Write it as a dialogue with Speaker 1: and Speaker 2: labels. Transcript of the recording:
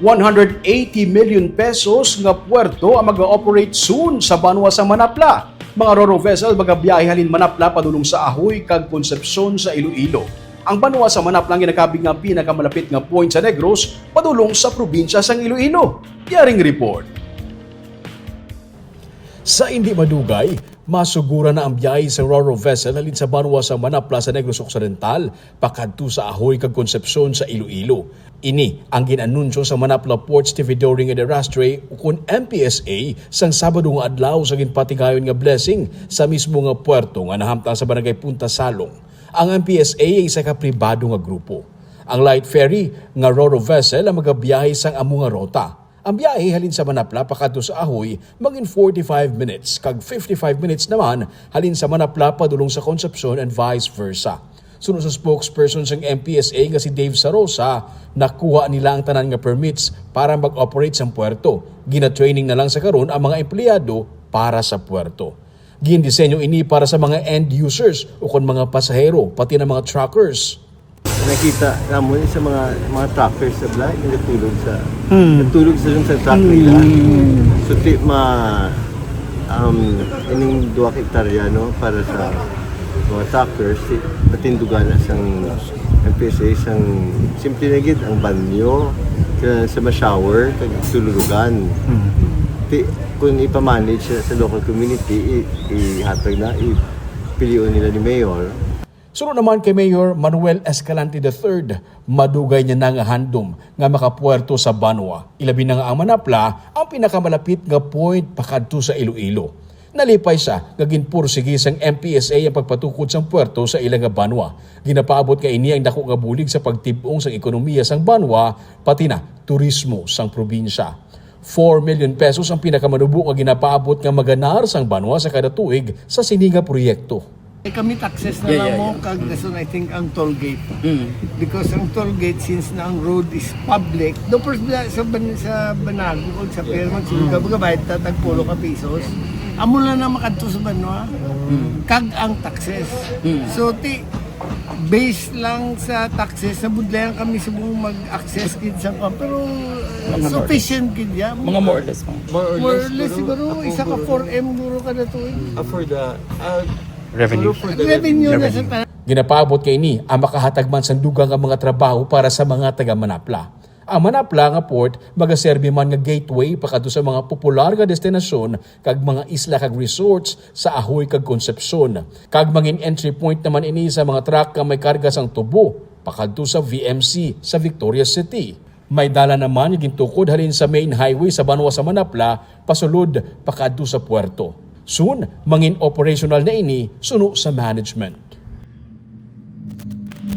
Speaker 1: 180 million pesos nga puerto ang mag-ooperate soon sa Banwa sa Manapla. Mga roro vessel magabiyahe halin Manapla padulong sa Ahoy kag Concepcion sa Iloilo. Ang Banwa sa Manapla ang ginakabig nga pinakamalapit nga point sa Negros padulong sa probinsya sang Iloilo. Yaring report. Sa hindi madugay, masugura na ang biyahe sa Roro vessel halin sa Banwa sa Manapla sa Negros Occidental pakadto sa Ahoy kag Concepcion sa Iloilo. Ini ang ginanunsyo sa Manapla Port Stevedoring and Erastre ukon MPSA sang Sabado nga adlaw sa ginpatigayon nga blessing sa mismo nga puerto nga nahamtang sa barangay Punta Salong. Ang MPSA ay isa ka pribado nga grupo. Ang light ferry nga Roro vessel ang magabiyahe sang amo nga rota. Ang biyahe halin sa Manapla pakadto sa Ahoy magin 45 minutes kag 55 minutes naman halin sa Manapla padulong sa Concepcion and vice versa. Sunod sa spokesperson ng MPSA nga si Dave Sarosa, nakuha nila ang tanan nga permits para mag-operate sa puerto. Gina-training na lang sa karon ang mga empleyado para sa puerto. Gindisenyo ini para sa mga end users o kon mga pasahero pati na mga truckers.
Speaker 2: Nakita namin sa mga mga truckers sa black yung natulog sa natulog sa sa truck nila. So ti ma um ining duwa hektarya no para sa mga truckers ti patindugan na sang MPSA sang simple na gid ang banyo kaya sa ma-shower kag tululugan ti kung ipamanage sa local community ihatag na ipilion nila ni mayor
Speaker 1: Sunod naman kay Mayor Manuel Escalante III, madugay niya na nga handom nga makapuerto sa Banwa. Ilabi na nga ang Manapla ang pinakamalapit nga point pakadto sa Iloilo. Nalipay nga ginpursige sang MPSA ang pagpatukod sang puerto sa ilang nga Banwa. Ginapaabot kay ini ang dako nga bulig sa pagtibong sang ekonomiya sang Banwa pati na turismo sang probinsya. 4 million pesos ang pinakamanubo nga ginapaabot nga maganar sang Banwa sa kada tuig sa sininga proyekto.
Speaker 3: Eh, kami taxes na
Speaker 4: Yeah,
Speaker 3: lang
Speaker 4: yeah,
Speaker 3: mo
Speaker 4: yeah.
Speaker 3: kag dason I think ang toll gate.
Speaker 4: Mm.
Speaker 3: Because ang toll gate since na ang road is public, do first sa ban sa Banago o sa Fairmont mm. suga baga bayad ta tag pulo ka pesos. Amo lang na makadto sa Banwa. Kag ang taxes.
Speaker 4: Mm.
Speaker 3: So ti based lang sa taxes sa budlayan kami sa buong mag-access kid sa kwan. pero uh,
Speaker 4: Mga
Speaker 3: sufficient kid ya.
Speaker 4: Mga more or less. mga-
Speaker 2: more
Speaker 3: More or less siguro isa ka 4M guro kada tuig.
Speaker 2: uh, for the uh,
Speaker 4: Revenue.
Speaker 3: Revenue na sa.
Speaker 1: Ginapaabot kay ni ang makahatag man sa dugang nga mga trabaho para sa mga taga Manapla. Ang Manapla nga port magaserbi man nga gateway pakadto sa mga popular nga destinasyon kag mga isla kag resorts sa Ahoy kag Concepcion. Kag mangin entry point naman ini sa mga truck nga may karga sang tubo pakadto sa VMC sa Victoria City. May dala naman yung gintukod halin sa main highway sa Banwa sa Manapla pasulod pakadto sa puerto. Soon, mangin operational na ini suno sa management.